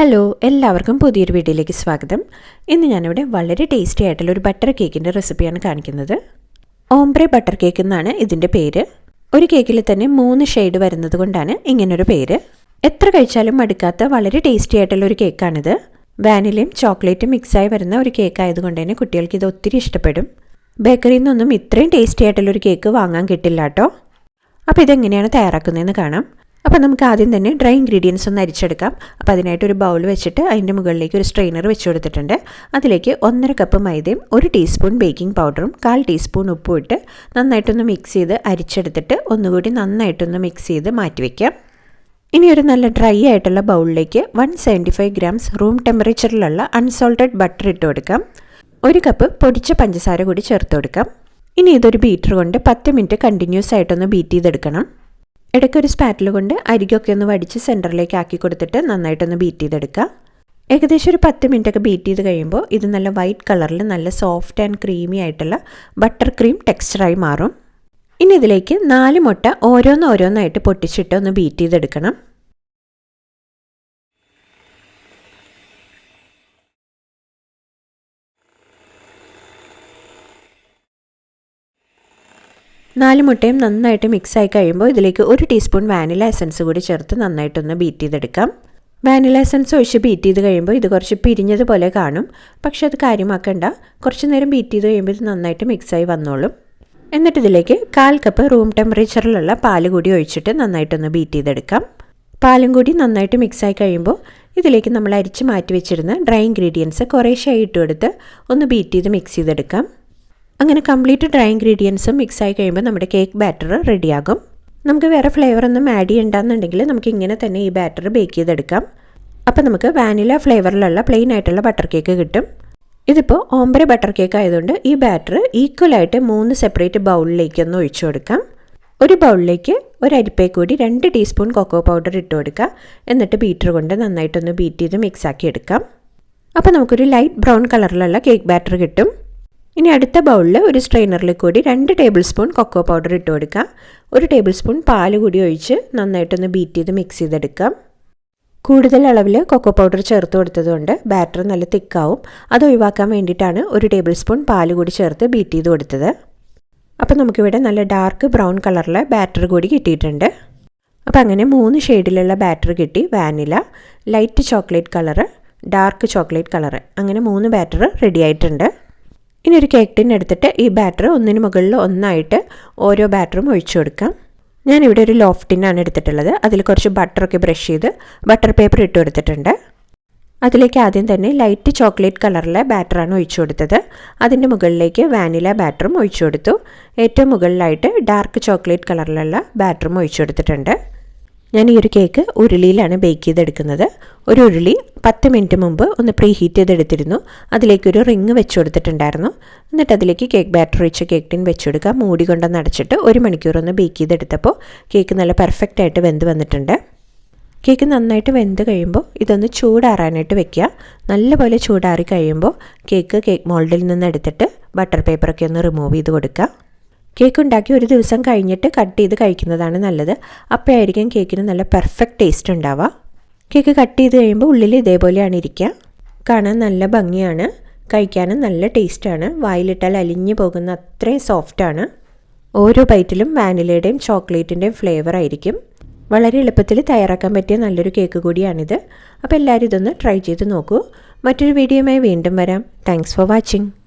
Hello എല്ലാവർക്കും പുതിയൊരു വീഡിയോയിലേക്ക് സ്വാഗതം. ഇന്ന് ഞാനിവിടെ വളരെ ടേസ്റ്റി ആയിട്ടുള്ള ഒരു ബട്ടർ കേക്കിന്റെ റെസിപ്പിയാണ് കാണിക്കുന്നത്. ഓംബ്രെ ബട്ടർ കേക്ക് എന്നാണ് ഇതിന്റെ പേര്. ഒരു കേക്കിൽ തന്നെ മൂന്ന് ഷെയ്ഡ് വരുന്നത് കൊണ്ടാണ് ഇങ്ങനൊരു പേര്. എത്ര കഴിച്ചാലും മടുക്കാത്ത വളരെ ടേസ്റ്റി ആയിട്ടുള്ള ഒരു കേക്കാണിത്. വാനിലയും ചോക്ലേറ്റും മിക്സായി വരുന്ന ഒരു കേക്ക് ആയതുകൊണ്ട് തന്നെ കുട്ടികൾക്ക് ഇത് ഒത്തിരി ഇഷ്ടപ്പെടും. ബേക്കറിയിൽ നിന്നൊന്നും ഇത്രയും ടേസ്റ്റി ആയിട്ടുള്ളൊരു കേക്ക് വാങ്ങാൻ കിട്ടില്ല കേട്ടോ. അപ്പോൾ ഇതെങ്ങനെയാണ് തയ്യാറാക്കുന്നതെന്ന് കാണാം. അപ്പോൾ നമുക്ക് ആദ്യം തന്നെ ഡ്രൈ ഇൻഗ്രീഡിയൻസ് ഒന്ന് അരിച്ചെടുക്കാം. അപ്പോൾ അതിനായിട്ട് ഒരു ബൗൾ വെച്ചിട്ട് അതിന്റെ മുകളിലേക്ക് ഒരു സ്ട്രെയിനർ വെച്ച് കൊടുത്തിട്ടുണ്ട്. അതിലേക്ക് ഒന്നര കപ്പ് മൈദയും ഒരു ടീസ്പൂൺ ബേക്കിംഗ് പൗഡറും കാൽ ടീസ്പൂൺ ഉപ്പും ഇട്ട് നന്നായിട്ടൊന്ന് മിക്സ് ചെയ്ത് അരിച്ചെടുത്തിട്ട് ഒന്നുകൂടി നന്നായിട്ടൊന്ന് മിക്സ് ചെയ്ത് മാറ്റി വയ്ക്കാം ഇനി ഒരു നല്ല ഡ്രൈ ആയിട്ടുള്ള ബൗളിലേക്ക് one seventy five grams room ടെമ്പറേച്ചറിലുള്ള unsalted butter ഇട്ട് കൊടുക്കാം. ഒരു കപ്പ് പൊടിച്ച പഞ്ചസാര കൂടി ചേർത്ത് കൊടുക്കാം. ഇനി ഇതൊരു ബീറ്റർ കൊണ്ട് പത്ത് മിനിറ്റ് കണ്ടിന്യൂസ് ആയിട്ടൊന്ന് ബീറ്റ് ചെയ്തെടുക്കണം. ഇടയ്ക്ക് ഒരു സ്പാറ്റിൽ കൊണ്ട് അരികൊക്കെ ഒന്ന് വടിച്ച് സെന്ററിലേക്ക് ആക്കി കൊടുത്തിട്ട് നന്നായിട്ടൊന്ന് ബീറ്റ് ചെയ്തെടുക്കുക. ഏകദേശം ഒരു പത്ത് മിനിറ്റ് ഒക്കെ ബീറ്റ് ചെയ്ത് കഴിയുമ്പോൾ ഇത് നല്ല വൈറ്റ് കളറിൽ നല്ല സോഫ്റ്റ് ആൻഡ് ക്രീമി ആയിട്ടുള്ള ബട്ടർ ക്രീം ടെക്സ്ചറായി മാറും. ഇനി ഇതിലേക്ക് നാല് മുട്ട ഓരോന്നോരോന്നായിട്ട് പൊട്ടിച്ചിട്ട് ഒന്ന് ബീറ്റ് ചെയ്തെടുക്കണം. നാല് മുട്ടയും നന്നായിട്ട് മിക്സ് ആയി കഴിയുമ്പോൾ ഇതിലേക്ക് ഒരു ടീസ്പൂൺ വാനില എസൻസ് കൂടി ചേർത്ത് നന്നായിട്ടൊന്ന് ബീറ്റ് ചെയ്തെടുക്കാം. വാനില എസൻസ് ഒഴിച്ച് ബീറ്റ് ചെയ്ത് കഴിയുമ്പോൾ ഇത് കുറച്ച് പിരിഞ്ഞതുപോലെ കാണും. പക്ഷെ അത് കാര്യമാക്കണ്ട. കുറച്ച് നേരം ബീറ്റ് ചെയ്ത് കഴിയുമ്പോൾ ഇത് നന്നായിട്ട് മിക്സായി വന്നോളും. എന്നിട്ട് ഇതിലേക്ക് കാൽ കപ്പ് റൂം ടെമ്പറേച്ചറിലുള്ള പാൽ കൂടി ഒഴിച്ചിട്ട് നന്നായിട്ടൊന്ന് ബീറ്റ് ചെയ്തെടുക്കാം. പാലും കൂടി നന്നായിട്ട് മിക്സായി കഴിയുമ്പോൾ ഇതിലേക്ക് നമ്മൾ അരിച്ച് മാറ്റി വെച്ചിരുന്ന ഡ്രൈ ഇൻഗ്രീഡിയൻസ് കുറേശ്ശായി ഇട്ടുകൊടുത്ത് ഒന്ന് ബീറ്റ് ചെയ്ത് മിക്സ് ചെയ്തെടുക്കാം. അങ്ങനെ കംപ്ലീറ്റ് ഡ്രൈ ഇൻഗ്രീഡിയൻസും മിക്സ് ആയി കഴിയുമ്പോൾ നമ്മുടെ കേക്ക് ബാറ്റർ റെഡിയാകും നമുക്ക് വേറെ ഫ്ലേവർ ഒന്നും ആഡ് ചെയ്യണ്ടെന്നുണ്ടെങ്കിൽ നമുക്ക് ഇങ്ങനെ തന്നെ ഈ ബാറ്റർ ബേക്ക് ചെയ്തെടുക്കാം. അപ്പോൾ നമുക്ക് വാനില ഫ്ലേവറിലുള്ള പ്ലെയിൻ ആയിട്ടുള്ള ബട്ടർ കേക്ക് കിട്ടും. ഇതിപ്പോൾ ഓംബ്രെ ബട്ടർ കേക്ക് ആയതുകൊണ്ട് ഈ ബാറ്റർ ഈക്വലായിട്ട് മൂന്ന് സെപ്പറേറ്റ് ബൗളിലേക്ക് ഒന്ന് ഒഴിച്ചു കൊടുക്കാം. ഒരു ബൗളിലേക്ക് ഒരു അരിപ്പേ കൂടി രണ്ട് ടീസ്പൂൺ കൊക്കോ പൗഡർ ഇട്ട് കൊടുക്കുക. എന്നിട്ട് ബീറ്റർ കൊണ്ട് നന്നായിട്ടൊന്ന് ബീറ്റ് ചെയ്ത് മിക്സ് ആക്കി എടുക്കാം. അപ്പോൾ നമുക്കൊരു ലൈറ്റ് ബ്രൗൺ കളറിലുള്ള കേക്ക് ബാറ്റർ കിട്ടും. ഇനി അടുത്ത ബൗളിൽ ഒരു സ്ട്രെയിനറിൽ കൂടി രണ്ട് ടേബിൾ സ്പൂൺ കൊക്കോ പൗഡർ ഇട്ട് കൊടുക്കാം. ഒരു ടേബിൾ സ്പൂൺ പാൽ കൂടി ഒഴിച്ച് നന്നായിട്ടൊന്ന് ബീറ്റ് ചെയ്ത് മിക്സ് ചെയ്തെടുക്കാം. കൂടുതൽ അളവിൽ കൊക്കോ പൗഡർ ചേർത്ത് കൊടുത്തതുകൊണ്ട് ബാറ്റർ നല്ല തിക്കാവും അത് ഒഴിവാക്കാൻ വേണ്ടിയിട്ടാണ് ഒരു ടേബിൾ സ്പൂൺ പാൽ കൂടി ചേർത്ത് ബീറ്റ് ചെയ്ത് കൊടുത്തത്. അപ്പോൾ നമുക്കിവിടെ നല്ല ഡാർക്ക് ബ്രൗൺ കളറിലെ ബാറ്റർ കൂടി കിട്ടിയിട്ടുണ്ട്. അപ്പോൾ അങ്ങനെ മൂന്ന് ഷെയ്ഡിലുള്ള ബാറ്റർ കിട്ടി vanilla light chocolate colour dark chocolate colour അങ്ങനെ മൂന്ന് ബാറ്റർ റെഡി ആയിട്ടുണ്ട്. ഇനി ഒരു കേക്ക് ടിൻ എടുത്തിട്ട് ഈ ബാറ്റർ ഒന്നിന് മുകളിൽ ഒന്നായിട്ട് ഓരോ ബാറ്ററും ഒഴിച്ചു കൊടുക്കാം. ഞാനിവിടെ ഒരു ലോഫ് ടിന്നാണ് എടുത്തിട്ടുള്ളത്. അതിൽ കുറച്ച് ബട്ടറൊക്കെ ബ്രഷ് ചെയ്ത് ബട്ടർ പേപ്പർ ഇട്ട് കൊടുത്തിട്ടുണ്ട്. അതിലേക്ക് ആദ്യം തന്നെ ലൈറ്റ് ചോക്ലേറ്റ് കളറിലെ ബാറ്ററാണ് ഒഴിച്ചു കൊടുത്തത്. അതിന്റെ മുകളിലേക്ക് വാനില ബാറ്ററും ഒഴിച്ചു കൊടുത്തു. ഏറ്റവും മുകളിലായിട്ട് ഡാർക്ക് ചോക്ലേറ്റ് കളറിലുള്ള ബാറ്ററും ഒഴിച്ചു കൊടുത്തിട്ടുണ്ട്. ഞാൻ ഈ ഒരു കേക്ക് ഉരുളിയിലാണ് ബേക്ക് ചെയ്തെടുക്കുന്നത്. ഒരു ഉരുളി പത്ത് മിനിറ്റ് മുമ്പ് ഒന്ന് പ്രീ ഹീറ്റ് ചെയ്തെടുത്തിരുന്നു. അതിലേക്കൊരു റിങ് വെച്ച് കൊടുത്തിട്ടുണ്ടായിരുന്നു. എന്നിട്ട് അതിലേക്ക് കേക്ക് ബാറ്റർ ഒഴിച്ച് കേക്ക് ടിൻ വെച്ച് കൊടുക്കുക. മൂടി കൊണ്ടൊന്ന് അടച്ചിട്ട് ഒരു മണിക്കൂർ ഒന്ന് ബേക്ക് ചെയ്തെടുത്തപ്പോൾ കേക്ക് നല്ല പെർഫെക്റ്റ് ആയിട്ട് വെന്ത് വന്നിട്ടുണ്ട്. കേക്ക് നന്നായിട്ട് വെന്ത് കഴിയുമ്പോൾ ഇതൊന്ന് ചൂടാറാനായിട്ട് വെക്കുക. നല്ലപോലെ ചൂടാറി കഴിയുമ്പോൾ കേക്ക് കേക്ക് മോൾഡിൽ നിന്ന് എടുത്തിട്ട് ബട്ടർ പേപ്പറൊക്കെ ഒന്ന് റിമൂവ് ചെയ്ത് കൊടുക്കുക. കേക്ക് ഉണ്ടാക്കി ഒരു ദിവസം കഴിഞ്ഞിട്ട് കട്ട് ചെയ്ത് കഴിക്കുന്നതാണ് നല്ലത്. അപ്പോഴായിരിക്കും കേക്കിന് നല്ല പെർഫെക്റ്റ് ടേസ്റ്റ് ഉണ്ടാവുക. കേക്ക് കട്ട് ചെയ്ത് കഴിയുമ്പോൾ ഉള്ളിൽ ഇതേപോലെയാണ് ഇരിക്കുക. കാണാൻ നല്ല ഭംഗിയാണ്. കഴിക്കാനും നല്ല ടേസ്റ്റാണ് വായിലിട്ടാൽ അലിഞ്ഞു പോകുന്ന അത്രയും സോഫ്റ്റാണ് ഓരോ ബൈറ്റിലും വാനിലയുടെയും ചോക്ലേറ്റിന്റെയും ഫ്ലേവർ ആയിരിക്കും. വളരെ എളുപ്പത്തിൽ തയ്യാറാക്കാൻ പറ്റിയ നല്ലൊരു കേക്ക് കൂടിയാണിത്. അപ്പോൾ എല്ലാവരും ഇതൊന്ന് ട്രൈ ചെയ്ത് നോക്കൂ. മറ്റൊരു വീഡിയോയുമായി വീണ്ടും വരാം. Thanks for watching